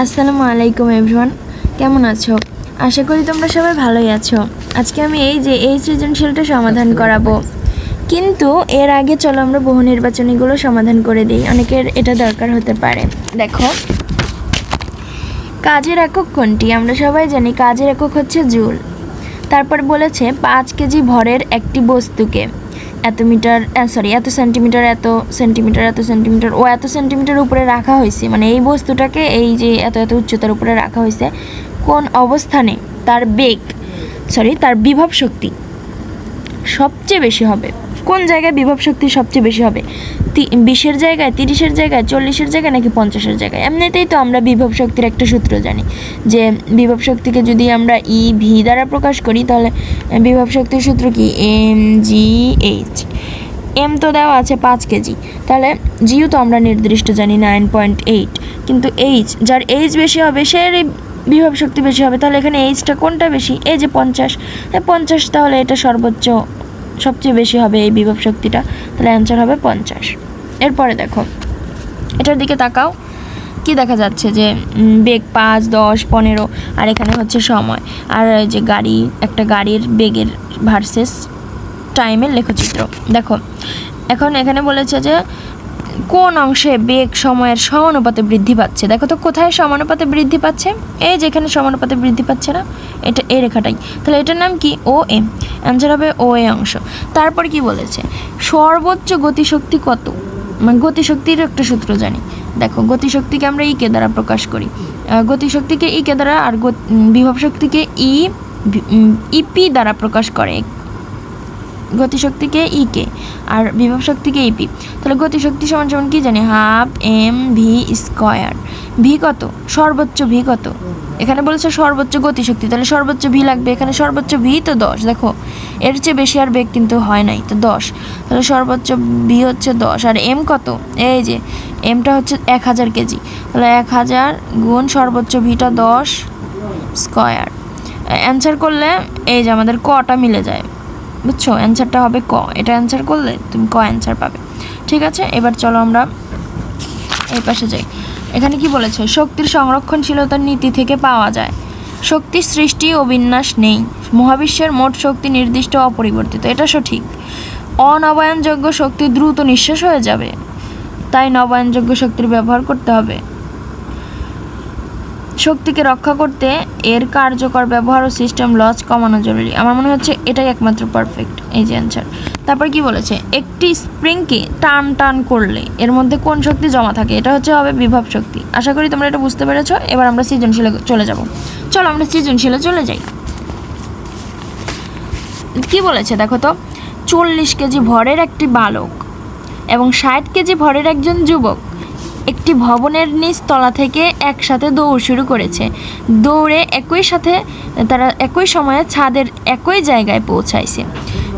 আসসালামু আলাইকুম এভরিওয়ান কেমন আছো? আশা করি তোমরা সবাই ভালোই আছো। আজকে আমি এই যে এই সৃজনশীলটা সমাধান করাবো। কিন্তু এর আগে চলো আমরা বহু নির্বাচনীগুলো সমাধান করে দিই। অনেকের এটা দরকার হতে পারে। দেখো। কাজের একক কোনটি? আমরা সবাই জানি কাজের একক হচ্ছে জুল। তারপর বলেছে পাঁচ কেজি ভরের একটি বস্তুকে। এত মিটার সরি এত সেন্টিমিটার এত সেন্টিমিটার এত সেন্টিমিটার ও এত সেন্টিমিটার উপরে রাখা হয়েছে। মানে এই বস্তুটাকে এই যে এত এত উচ্চতার উপরে রাখা হয়েছে, কোন অবস্থানে তার বেগ সরি তার বিভব শক্তি সবচেয়ে বেশি হবে। কোন জায়গায় বিভব শক্তি সবচেয়ে বেশি হবে? বিশের জায়গায়, তিরিশের জায়গায়, চল্লিশের জায়গায় নাকি পঞ্চাশের জায়গায়? এমনিতেই তো আমরা বিভব শক্তির একটা সূত্র জানি যে বিভব শক্তিকে যদি আমরা ই, ভি দ্বারা প্রকাশ করি তাহলে বিভব শক্তির সূত্র কি? M, G, H. এম তো দেওয়া আছে পাঁচ কেজি। তাহলে জিও তো আমরা নির্দিষ্ট জানি নাইন পয়েন্ট এইট। কিন্তু এইচ, যার এইচ বেশি হবে সে বিভব শক্তি বেশি হবে। তাহলে এখানে এইচটা কোনটা বেশি? এই যে পঞ্চাশ। পঞ্চাশ তাহলে এটা সর্বোচ্চ সবচেয়ে বেশি হবে এই বিভব শক্তিটা, তাহলে অ্যান্সার হবে পঞ্চাশ। এরপরে দেখো, এটার দিকে তাকাও, কি দেখা যাচ্ছে যে বেগ পাঁচ, দশ, পনেরো, আর এখানে হচ্ছে সময়। আর যে গাড়ি, একটা গাড়ির বেগের ভার্সেস টাইমের লেখচিত্র। দেখো, এখন এখানে বলেছে যে কোন অংশে বেগ সময়ের সমানুপাতে বৃদ্ধি পাচ্ছে? দেখো তো, কোথায় সমানুপাতে বৃদ্ধি পাচ্ছে? এই যেখানে সমানুপাতে বৃদ্ধি পাচ্ছে না, এটা এই রেখাটাই। তাহলে এটার নাম কি? ও এম। অ্যান্সার হবে ও এ অংশ। তারপর কি বলেছে? সর্বোচ্চ গতিশক্তি কত? মানে গতিশক্তির একটা সূত্র জানি। দেখো, গতিশক্তিকে আমরা ইকে দ্বারা প্রকাশ করি। গতিশক্তিকে ইকে দ্বারা আর বিভব শক্তিকে ই ইপি দ্বারা প্রকাশ করে। গতিশক্তিকে ইকে আর বিভব শক্তিকে ইপি তাহলে গতিশক্তি সমান সমান কি জানি? Half M V square. V কত? সর্বোচ্চ ভি কত? এখানে বলেছে সর্বোচ্চ গতিশক্তি। তাহলে সর্বোচ্চ ভি লাগবে। এখানে সর্বোচ্চ ভি তো দশ। দেখো, এর চেয়ে বেশি আর বেগ কিন্তু হয় নাই, তো দশ। তাহলে সর্বোচ্চ ভি হচ্ছে দশ। আর এম কত? এই যে, এমটা হচ্ছে এক হাজার কেজি। তাহলে এক হাজার গুণ সর্বোচ্চ ভিটা দশ স্কয়ার। অ্যান্সার করলে এই যে আমাদের কটা মিলে যায়। বুঝছ? অ্যান্সারটা হবে ক। এটা অ্যান্সার করলে তুমি ক অ্যান্সার পাবে। ঠিক আছে? এবার চলো আমরা এই পাশে যাই। এখানে কি বলেছে? শক্তির সংরক্ষণশীলতার নীতি থেকে পাওয়া যায়। শক্তির সৃষ্টি ও বিন্যাস নেই। মহাবিশ্বের মোট শক্তি নির্দিষ্ট অপরিবর্তিত। এটা সঠিক। অনবায়নযোগ্য শক্তি দ্রুত নিঃশেষ হয়ে যাবে। তাই নবায়নযোগ্য শক্তির ব্যবহার করতে হবে। শক্তিকে রক্ষা করতে এর কার্যকর ব্যবহার ও সিস্টেম লস কমানো জরুরি। আমার মনে হচ্ছে এটাই একমাত্র পারফেক্ট এই যে অ্যান্সার তারপর কি বলেছে? একটি স্প্রিংকে টান টান করলে এর মধ্যে কোন শক্তি জমা থাকে? এটা হচ্ছে হবে বিভব শক্তি। আশা করি তোমরা এটা বুঝতে পেরেছ। এবার আমরা সৃজনশীলে চলে যাব। চলো আমরা সৃজনশীলে চলে যাই। কি বলেছে দেখো তো? চল্লিশ কেজি ভরের একটি বালক এবং ষাট কেজি ভরের একজন যুবক একটি ভবনের নিচ তলা থেকে একসাথে দৌড় শুরু করেছে। দৌড়ে একই সাথে তারা একই সময়ে ছাদের একই জায়গায় পৌঁছাইছে।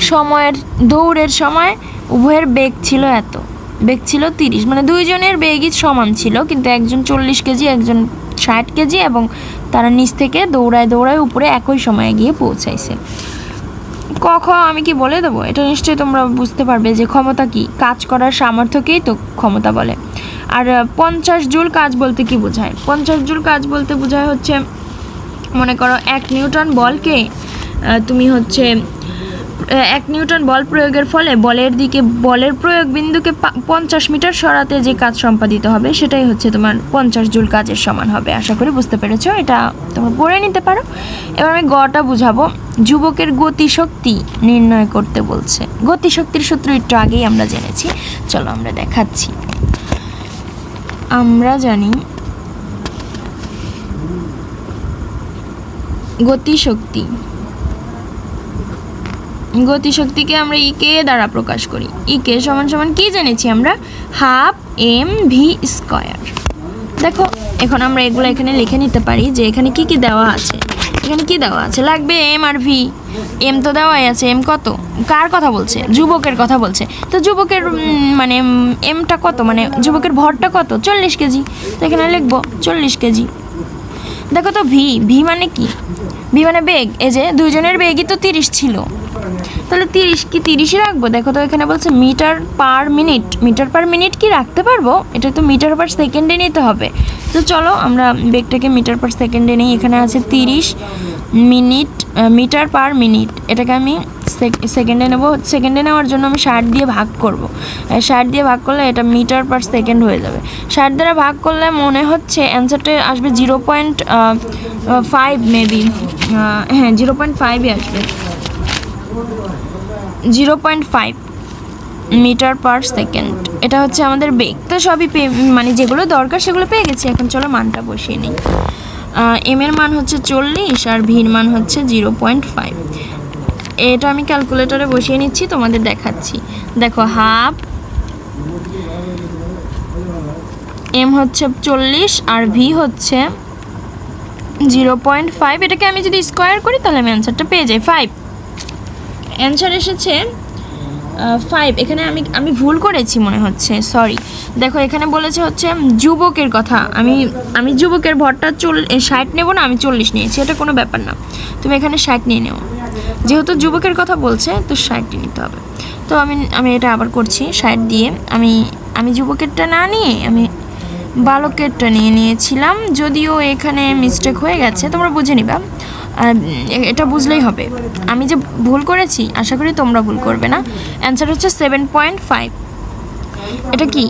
সময়ের, দৌড়ের সময় উভয়ের বেগ ছিল এত। বেগ ছিল তিরিশ। মানে দুইজনের বেগই সমান ছিল, কিন্তু একজন চল্লিশ কেজি, একজন ষাট কেজি এবং তারা নিচ থেকে দৌড়ায় দৌড়ায় উপরে একই সময়ে গিয়ে পৌঁছাইছে। ক, খ আমি কি বলে দেবো? এটা নিশ্চয়ই তোমরা বুঝতে পারবে যে ক্ষমতা কি। কাজ করার সামর্থ্যকেই তো ক্ষমতা বলে। আর পঞ্চাশ জুল কাজ বলতে কি বোঝায়? পঞ্চাশ জুল কাজ বলতে বোঝায় হচ্ছে, মনে করো এক নিউটন বলকে তুমি হচ্ছে এক নিউটন বল প্রয়োগের ফলে বলের দিকে, বলের প্রয়োগ বিন্দুকে পঞ্চাশ মিটার সরাতে যে কাজ সম্পাদিত হবে, সেটাই হচ্ছে তোমার পঞ্চাশ জুল কাজের সমান হবে। আশা করি বুঝতে পেরেছ, এটা তোমরা পড়ে নিতে পারো। এবার আমি গটা বুঝাবো। যুবকের গতিশক্তি নির্ণয় করতে বলছে। গতিশক্তির সূত্র একটু আগেই আমরা জেনেছি। চলো আমরা দেখাচ্ছি। আমরা জানি গতিশক্তি। গতিশক্তিকে আমরা ইকে দ্বারা প্রকাশ করি। ইকে সমান সমান কি জেনেছি আমরা? হাফ এম ভি স্কয়ার দেখো, এখন আমরা এগুলো এখানে লিখে নিতে পারি যে এখানে কি কি দেওয়া আছে। এখানে কি দেওয়া আছে? লাগবে এম আর ভি এম তো দেওয়াই আছে, এম কত? কার কথা বলছে? যুবকের কথা বলছে। তো যুবকের মানে এমটা কত? মানে যুবকের ভরটা কত? চল্লিশ কেজি। তো এখানে লিখব চল্লিশ কেজি। দেখো তো ভি ভি মানে কি? ভি মানে বেগ। এই যে দুজনের বেগই তো তিরিশ ছিল। তাহলে তিরিশ কি তিরিশই রাখব? দেখো তো এখানে বলছে metre per minute. Metre per minute কি রাখতে পারব? এটা তো মিটার পার সেকেন্ডে নিতে হবে। তো চলো আমরা বেগটাকে মিটার পার সেকেন্ডে নিই। এখানে আছে তিরিশ মিনিট মিটার পার মিনিট। এটাকে আমি সেকেন্ডে নেব। সেকেন্ডে নেওয়ার জন্য আমি ষাট দিয়ে ভাগ করব। ষাট দিয়ে ভাগ করলে এটা মিটার পার সেকেন্ড হয়ে যাবে। ষাট দ্বারা ভাগ করলে মনে হচ্ছে অ্যান্সারটা আসবে জিরো পয়েন্ট ফাইভ মেবি হ্যাঁ জিরো পয়েন্ট ফাইভই আসবে। Zero point five metre per second. এটা হচ্ছে আমাদের বেগ। তো সবই পেয়ে মানে যেগুলো দরকার সেগুলো পেয়ে গেছি। এখন চলো মানটা বসিয়ে নিই। এম এর মান হচ্ছে চল্লিশ আর ভির মান হচ্ছে জিরো পয়েন্ট ফাইভ। এটা আমি ক্যালকুলেটরে বসিয়ে নিচ্ছি, তোমাদের দেখাচ্ছি। দেখো হাফ এম হচ্ছে চল্লিশ আর ভি হচ্ছে জিরো পয়েন্ট ফাইভ। এটাকে আমি যদি স্কোয়ার করি, তাহলে আমি অ্যান্সারটা পেয়ে যাই। ফাইভ অ্যান্সার এসেছে ফাইভ এখানে আমি আমি ভুল করেছি মনে হচ্ছে সরি দেখো, এখানে বলেছে হচ্ছে যুবকের কথা। আমি আমি যুবকের ভরটা চল ষাট নেব না, আমি চল্লিশ নিয়েছি, এটা কোনো ব্যাপার না। তুমি এখানে ষাট নিয়ে নেও। যেহেতু যুবকের কথা বলছে, তো ষাটটি নিতে হবে। তো আমি আমি এটা আবার করছি, ষাট দিয়ে। আমি আমি যুবকেরটা না নিয়ে, আমি বালকেরটা নিয়ে নিয়েছিলাম, যদিও এখানে মিস্টেক হয়ে গেছে, তোমরা বুঝে নিবা। আর এটা বুঝলেই হবে। আমি যে ভুল করেছি, আশা করি তোমরা ভুল করবে না। অ্যান্সার হচ্ছে সেভেন পয়েন্ট ফাইভ এটা কি?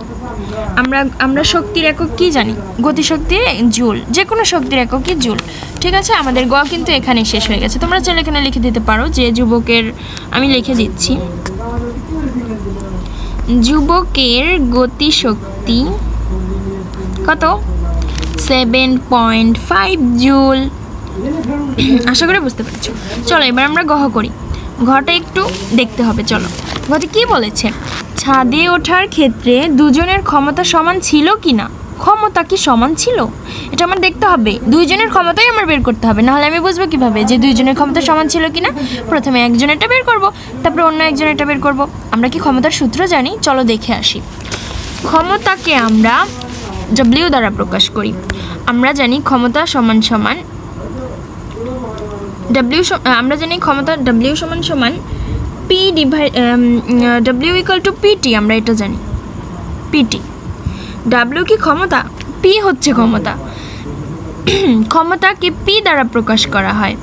আমরা আমরা শক্তির একক কি জানি? গতিশক্তির জুল। যে কোনো শক্তির এককই জুল। ঠিক আছে? আমাদের গ কিন্তু এখানে শেষ হয়ে গেছে। তোমরা চাইলে এখানে লিখে দিতে পারো যে যুবকের, আমি লিখে দিচ্ছি। যুবকের গতিশক্তি কত? Seven point five joule. আশা করি বুঝতে পেরেছ। চলো, এবার আমরা গহ করি। ঘটা একটু দেখতে হবে, চলো। ঘতে কি বলেছে? ছাদে ওঠার ক্ষেত্রে দুজনের ক্ষমতা সমান ছিল কি না ক্ষমতা কি সমান ছিল? এটা আমার দেখতে হবে। দুইজনের ক্ষমতাই আমার বের করতে হবে। নাহলে আমি বুঝব কীভাবে যে দুইজনের ক্ষমতা সমান ছিল কি না প্রথমে একজনেরটা বের করব, তারপরে অন্য একজনেরটা বের করব। আমরা কি ক্ষমতার সূত্র জানি? চলো দেখে আসি। ক্ষমতাকে আমরা ডব্লিউ দ্বারা প্রকাশ করি। আমরা জানি ক্ষমতা সমান সমান ডাব্লিউ আমরা জানি ক্ষমতা ডাব্লিউ সমান সমান P divide W equal to P T আমরা এটা জানি। পিটি ডাব্লিউ কি ক্ষমতা? পি হচ্ছে ক্ষমতা। ক্ষমতাকে পি দ্বারা প্রকাশ করা হয়।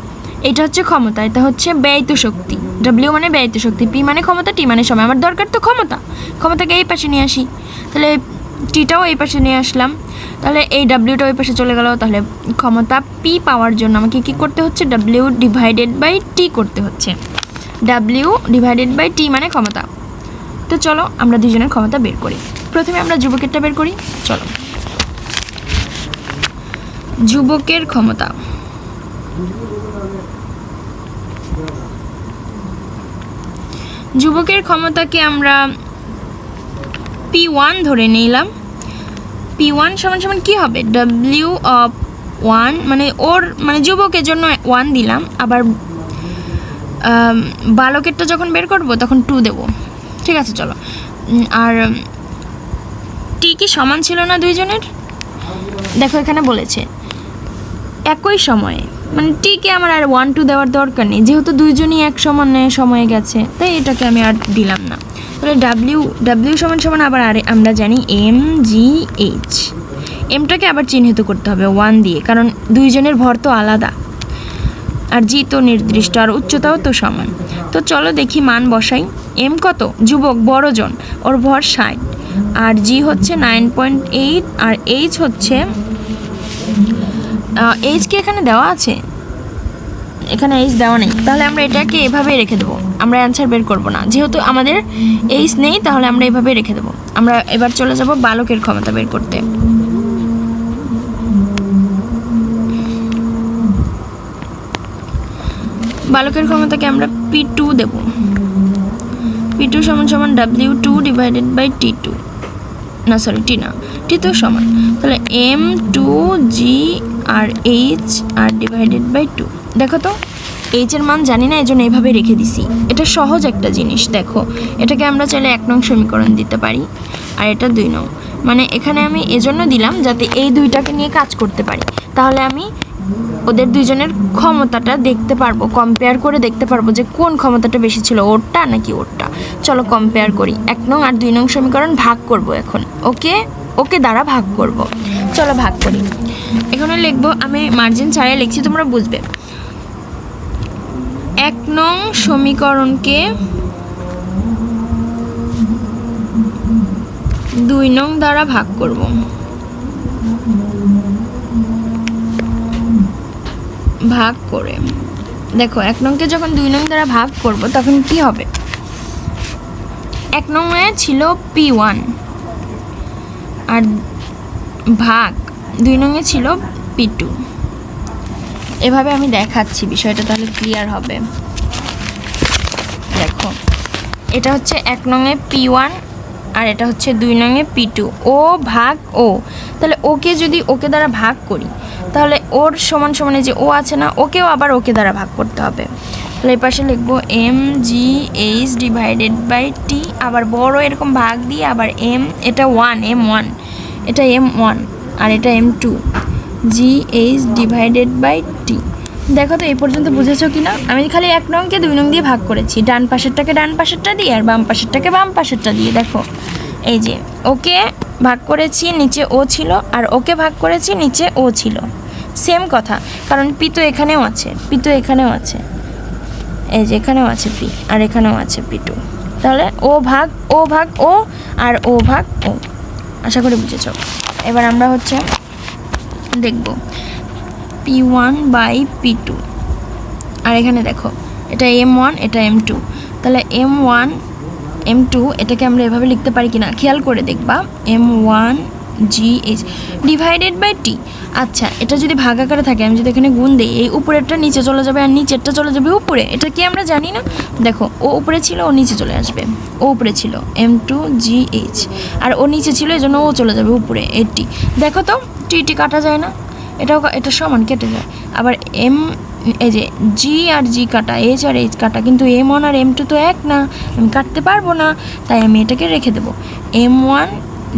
এটা হচ্ছে ক্ষমতা, এটা হচ্ছে ব্যয়িত শক্তি। ডাব্লিউ মানে ব্যয়িত শক্তি পি মানে ক্ষমতা টি মানে সময়। আমার দরকার তো ক্ষমতা। ক্ষমতাকে এই পাশে নিয়ে আসি। তাহলে টিটাও এই পাশে নিয়ে আসলাম। তাহলে এই ডাব্লিউটা ওই পাশে চলে গেল। তাহলে ক্ষমতা পি পাওয়ার জন্য আমাকে কি করতে হচ্ছে? ডাব্লিউ ডিভাইডেড বাই টি করতে হচ্ছে। ডাব্লিউ ডিভাইডেড বাই টি মানে ক্ষমতা। তো চলো আমরা দুজনের ক্ষমতা বের করি। প্রথমে আমরা যুবকেরটা বের করি। চলো। যুবকের ক্ষমতা। যুবকের ক্ষমতাকে আমরা পি ওয়ান ধরে নিলাম। পি ওয়ান সমান সমান কী হবে? ডাব্লিউ অফ ওয়ান মানে ওর মানে যুবকের জন্য ওয়ান দিলাম। আবার বালকেরটা যখন বের করব, তখন টু দেবো। ঠিক আছে, চলো। আর টি কি সমান ছিল না দুইজনের? দেখো, এখানে বলেছে। একই সময়ে। মানে টিকে আমার আর ওয়ান টু দেওয়ার দরকার নেই। যেহেতু দুইজনই এক সমানে সময়ে গেছে, তাই এটাকে আমি আর দিলাম না। তাহলে ডাব্লিউ ডাব্লিউ সমান সমান আবার আর, আমরা জানি এম জি এইচ এমটাকে আবার চিহ্নিত করতে হবে ওয়ান দিয়ে, কারণ দুইজনের ভর তো আলাদা। আর জি তো নির্দিষ্ট, আর উচ্চতাও তো সমান। তো চলো দেখি মান বসাই। এম কত? যুবক, বড়জন, ওর ভর ষাট। আর জি হচ্ছে নাইন পয়েন্ট এইট আর এইচ হচ্ছে এইচ কি এখানে দেওয়া আছে? এখানে এইচ দেওয়া নেই। তাহলে আমরা এটাকে এভাবেই রেখে দেবো। আমরা অ্যান্সার বের করব না। যেহেতু আমাদের এইচ নেই, তাহলে আমরা এভাবেই রেখে দেবো। আমরা এবার চলে যাব বালকের ক্ষমতা বের করতে। বালকের ক্ষমতাকে আমরা পি টু দেব। পি টু সমান সমান W two divided by T two না সরি টি না। টি তো সমান। তাহলে এম টু জি আর এইচ আর ডিভাইডেড বাই টু দেখো তো এইচ এর মান জানি না এই জন্য এইভাবে রেখে দিছি। এটা সহজ একটা জিনিস, দেখো। এটাকে আমরা চাইলে এক নং সমীকরণ দিতে পারি, আর এটা দুই নং। মানে এখানে আমি এজন্য দিলাম যাতে এই দুইটাকে নিয়ে কাজ করতে পারি। তাহলে আমি ওদের দুইজনের ক্ষমতাটা দেখতে পারব কম্পেয়ার করে দেখতে পারব যে কোন ক্ষমতাটা বেশি ছিল, ওরটা নাকি ওরটা। চলো কম্পেয়ার করি। এক নং আর দুই নং সমীকরণ ভাগ করব এখন ওকে ওকে দ্বারা ভাগ করব। চলো ভাগ করি। এখানে লিখব, আমি মার্জিন ছাড়াই লিখছি, তোমরা বুঝবে। এক নং সমীকরণকে দুই নং দ্বারা ভাগ করব। ভাগ করে। দেখো, এক নংকে যখন দুই নং দ্বারা ভাগ করব, তখন কি হবে? এক নংয়ে ছিল পি ওয়ান আর ভাগ দুই নংয়ে ছিল পিটু। এভাবে আমি দেখাচ্ছি বিষয়টা তাহলে ক্লিয়ার হবে। দেখো, এটা হচ্ছে এক নংয়ে পি ওয়ান আর এটা হচ্ছে দুই নংয়ে পি টু। ও ভাগ ও। তাহলে ওকে যদি ওকে দ্বারা ভাগ করি, তাহলে ওর সমান সমানে যে ও আছে না, ওকেও আবার ওকে দ্বারা ভাগ করতে হবে। তাহলে এই পাশে লিখব M G H divided by T আবার বড় এরকম ভাগ দিয়ে আবার এম এটা ওয়ান এম ওয়ান এটা এম ওয়ান আর এটা M two G H divided by T দেখো তো, এই পর্যন্ত বুঝেছ কি না আমি খালি এক নংকে দুই নং দিয়ে ভাগ করেছি, ডান পাশেরটাকে ডান পাশেরটা দিয়ে আর বাম পাশেরটাকে বাম পাশেরটা দিয়ে, দেখো। এই যে, ওকে ভাগ করেছি, নিচে ও ছিল, আর ওকে ভাগ করেছি, নিচে ও ছিল। সেম কথা, কারণ পি তো এখানেও আছে, পি তো এখানেও আছে। এই যে এখানেও আছে পি, আর এখানেও আছে পি টু তাহলে ও ভাগ ও ভাগ, ও, আর ও ভাগ, ও। আশা করি বুঝেছ। এবার আমরা হচ্ছে দেখব P one by P two আর এখানে দেখো, এটা এম ওয়ান এটা এম টু তাহলে এম ওয়ান এম টু এটাকে আমরা এভাবে লিখতে পারি কিনা? খেয়াল করে দেখবা, M one G H divided by T আচ্ছা এটা যদি ভাগ আকারে থাকে, আমি যদি এখানে গুণ দিই, এই উপরেরটা নিচে চলে যাবে আর নিচেরটা চলে যাবে উপরে। এটা কি আমরা জানি না? দেখো, ও উপরে ছিল, ও নিচে চলে আসবে। ও উপরে ছিল এম টু জি এইচ আর ও নিচে ছিল, এই জন্য ও চলে যাবে উপরে এটি দেখো তো টি টি কাটা যায় না। এটাও এটা সমান, কেটে যায়। আবার এম এই যে জি আর জি কাটা এইচ আর এইচ কাটা, কিন্তু এম ওয়ান আর এম টু তো এক না। আমি কাটতে পারব না, তাই আমি এটাকে রেখে দেবো। M one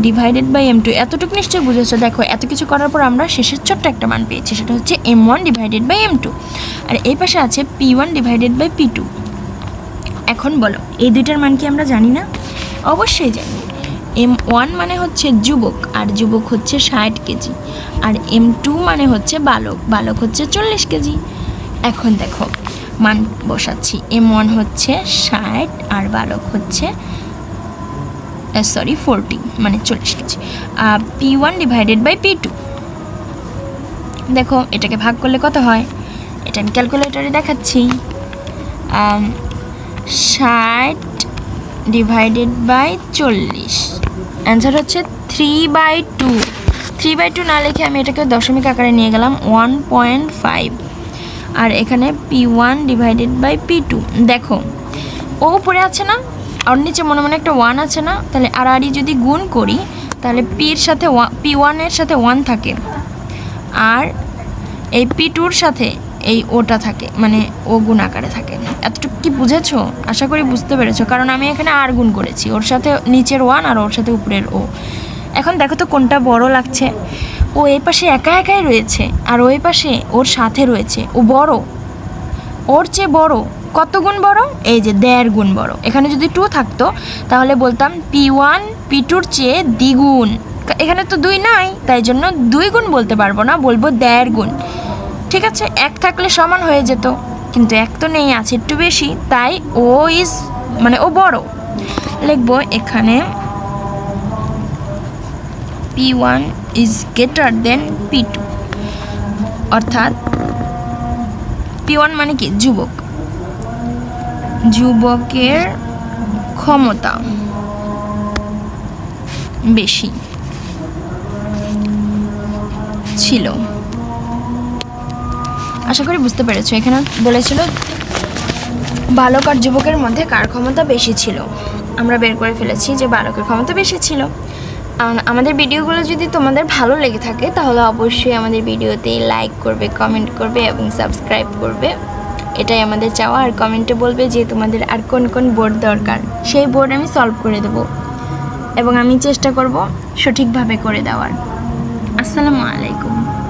divided by M two এতটুকু নিশ্চয়ই বুঝেছ? দেখো, এত কিছু করার পর আমরা শেষের ছোট্ট একটা মান পেয়েছি, সেটা হচ্ছে M one divided by M two আর এই পাশে আছে P one divided by P two এখন বলো, এই দুইটার মান কি আমরা জানি না? অবশ্যই জানি। এম ওয়ান মানে হচ্ছে যুবক, আর যুবক হচ্ছে ষাট কেজি। আর এম টু মানে হচ্ছে বালক বালক হচ্ছে চল্লিশ কেজি। এখন দেখো, মান বসাচ্ছি। এম ওয়ান হচ্ছে ষাট, আর বালক হচ্ছে সরি ফোরটি মানে চল্লিশ KG. P one divided by P two দেখো, এটাকে ভাগ করলে কত হয়? এটা আমি ক্যালকুলেটরে দেখাচ্ছি। ষাট ডিভাইডেড বাই চল্লিশ। অ্যান্সার হচ্ছে three by two three by two না লিখে আমি এটাকে দশমিক আকারে নিয়ে গেলাম ওয়ান পয়েন্ট ফাইভ আর এখানে P one divided by P two দেখো, ও উপরে আছে না? আর নিচে মনে মনে একটা ওয়ান আছে না? তাহলে আর আরই যদি গুণ করি, তাহলে পির সাথে ওয়া পি ওয়ানের সাথে ওয়ান থাকে। আর এই পি টুর সাথে এই ওটা থাকে মানে ও গুণ আকারে থাকে। এতটুকু কি বুঝেছ? আশা করি বুঝতে পেরেছ। কারণ আমি এখানে আর গুণ করেছি, ওর সাথে নিচের ওয়ান আর ওর সাথে উপরের ও এখন দেখো তো কোনটা বড় লাগছে। ও এই পাশে একা একাই রয়েছে, আর ওই পাশে ওর সাথে রয়েছে। ও বড়। ওর চেয়ে বড়। কত গুণ বড়? এই যে দেড় গুণ বড়। এখানে যদি টু থাকতো, তাহলে বলতাম পি ওয়ান পি টুর চেয়ে দ্বিগুণ। এখানে তো দুই নাই, তাই জন্য দুই গুণ বলতে পারব না, বলব দেড় গুণ। ঠিক আছে, এক থাকলে সমান হয়ে যেত, কিন্তু এক তো নেই, আছে একটু বেশি, তাই ও ইজ মানে ও বড়। লিখব এখানে P one is greater than P two অর্থাৎ পি ওয়ান মানে কি? যুবক। যুবকের ক্ষমতা বেশি ছিল। আশা করি বুঝতে পেরেছ। এখানে বলেছিল, বালক আর যুবকের মধ্যে কার ক্ষমতা বেশি ছিল? আমরা বের করে ফেলেছি যে বালকের ক্ষমতা বেশি ছিল। আমাদের ভিডিওগুলো যদি তোমাদের ভালো লেগে থাকে, তাহলে অবশ্যই আমাদের ভিডিওতে লাইক করবে, কমেন্ট করবে এবং সাবস্ক্রাইব করবে। এটাই আমাদের চাওয়া। আর কমেন্টে বলবে যে তোমাদের আর কোন কোন বোর্ড দরকার। সেই বোর্ড আমি সলভ করে দেব। এবং আমি চেষ্টা করব সঠিকভাবে করে দেওয়ার। আসসালামু আলাইকুম।